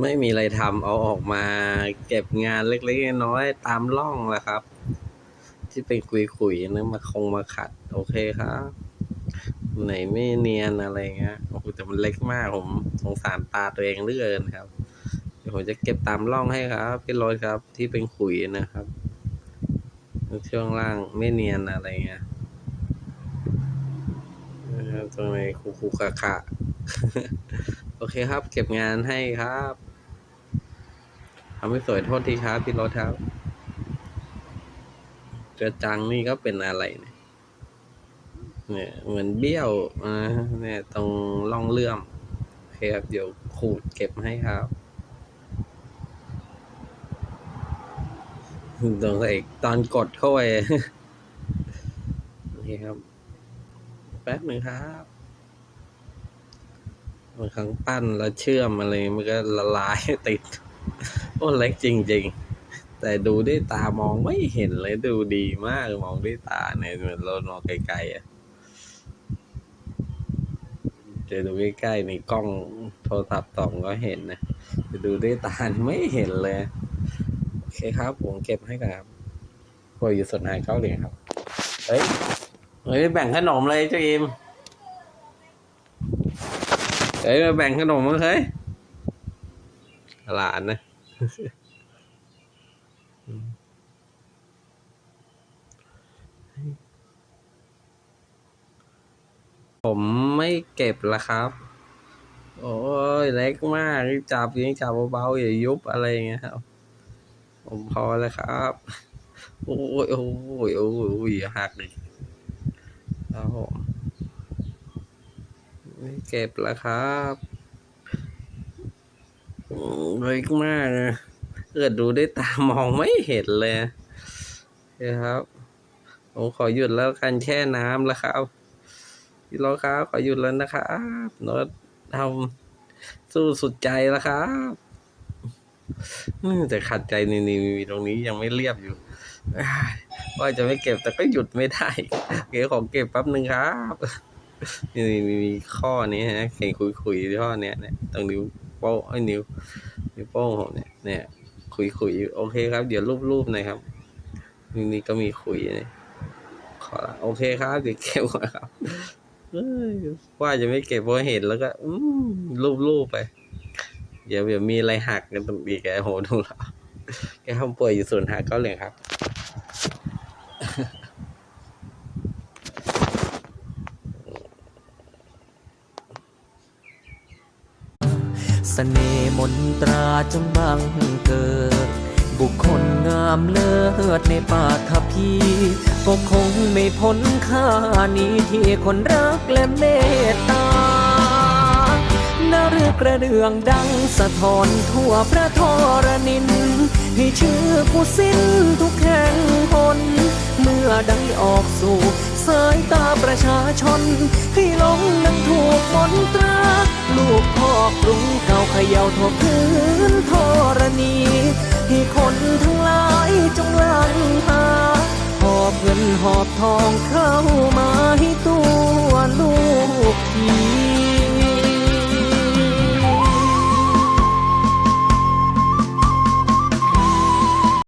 ไม่มีอะไรทำเอาออกมาเก็บงานเล็กๆน้อยๆตามร่องแหละครับ ที่เป็นคุยๆนึกมาคงมาขัด โอเคครับไหนไม่เนียนอะไรเงี้ยโอ้โหแต่มันเล็กมากผมสงสารตาตัวเองเลือนครับเดี๋ยวผมจะเก็บตามร่องให้ครับพี่โรถครับ ที่เป็นขุยนะครับช่วงล่างไม่เนียนอะไรเงี้ยนะครับตรงไหนคุคุกะขะโอเคครับ เก็บงานให้ครับ ทำไม่สวยโทษทีครับพี่รถครับเจอจังนี่ก็เป็นอะไรเนี่ยเนี่ยเหมือนเบี้ยวอ่าเนี่ยตรงร่องเลื่อมโอเคครับเดี๋ยวขูดเก็บให้ครับตรงใส่ตอนกดเข้าไปโอเคครับ แป๊บหนึ่งครับบางครั้งปั้นแล้วเชื่อมอะไรมันก็ละลายติด โอ้เล็กจริง ๆ แต่ดูด้วยตามองไม่เห็นเลยดูดีมากมองด้วยตาเนี่ยเหมือนเรามองไกลๆอะจะดูใกล้ๆในกล้องโทรศัพท์ส่องก็เห็นนะจะดูด้วยตาไม่เห็นเลย โอเคครับ ผมเก็บให้ครับพออยู่ส่วนไหนเก้าเหรียญครับ เฮ้ย เฮ้ย แบ่งขนมเลยเจ้าอิมเฮ้ยมาแบ่งขนมมั้งเฮ้ยหลานนะ ผมไม่เก็บละครับ โอ้ยเล็กมากจับยังจับเบาๆอย่ายุบอะไรเงี้ยครับ ผมพอแล้วครับ โอ้ยโอ้ยโอ้ยโอ้ยหักดิครับผมไม่เก็บละครับ เล็กมากนะเกิดดูด้วยตามองไม่เห็นเลยนะครับผมขอหยุดแล้วกันแช่น้ำแล้วครับพี่โรถครับขอหยุดแล้วนะครับโน้ตทำสู้สุดใจแล้วครับแต่ขัดใจนี่นี่มีตรงนี้ยังไม่เรียบอยู่อ้ายว่าจะไม่เก็บแต่ก็หยุดไม่ได้เก๋ของเก็บแป๊บหนึ่งครับนี่มีมีข้อนี้ฮะเข่งคุยคุยๆข้อเนี้ยเนี่ยตรงนิ้ โป้งไอ้นิ้วนิ้วโป้งผมเนี่ยเนี่ย คุยคุยๆโอเคครับ เดี๋ยวรูปรูปหน่อยครับนี่นี่ก็มีคุยเนี่ยขอโอเคครับเดี๋ยวเก็บก่อนครับว่าจะไม่เก็บเพราะเห็นแล้วก็ อืมรูปรูปไป เดี๋ยวเดี๋ยวมีอะไรหักกันตรงอีกแกโหดูแล้วแกทำป่วยอยู่ส่วนหักก็เลยครับ สน่ห์มนตราจงบังเกิด บุคคลงามเลิศในป่าทพีก็คงไม่พ้นค่านี้ที่คนรักและเมตตานาเรือกระเดืองดังสะท้อนทั่วพระทรนิน ให้ชื่อผู้สิ้นทุกแห่งหนเมื่อได้ออกสู่สายตาประชาชน ให้หลงนั้นถูกมนตรา กพ่อกรุงเก่าเขย่าทั่วพื้นธรณีให้คนทั้งหลายจงลังหาหอบเงินหอบทองเข้ามาให้ตัวลูกที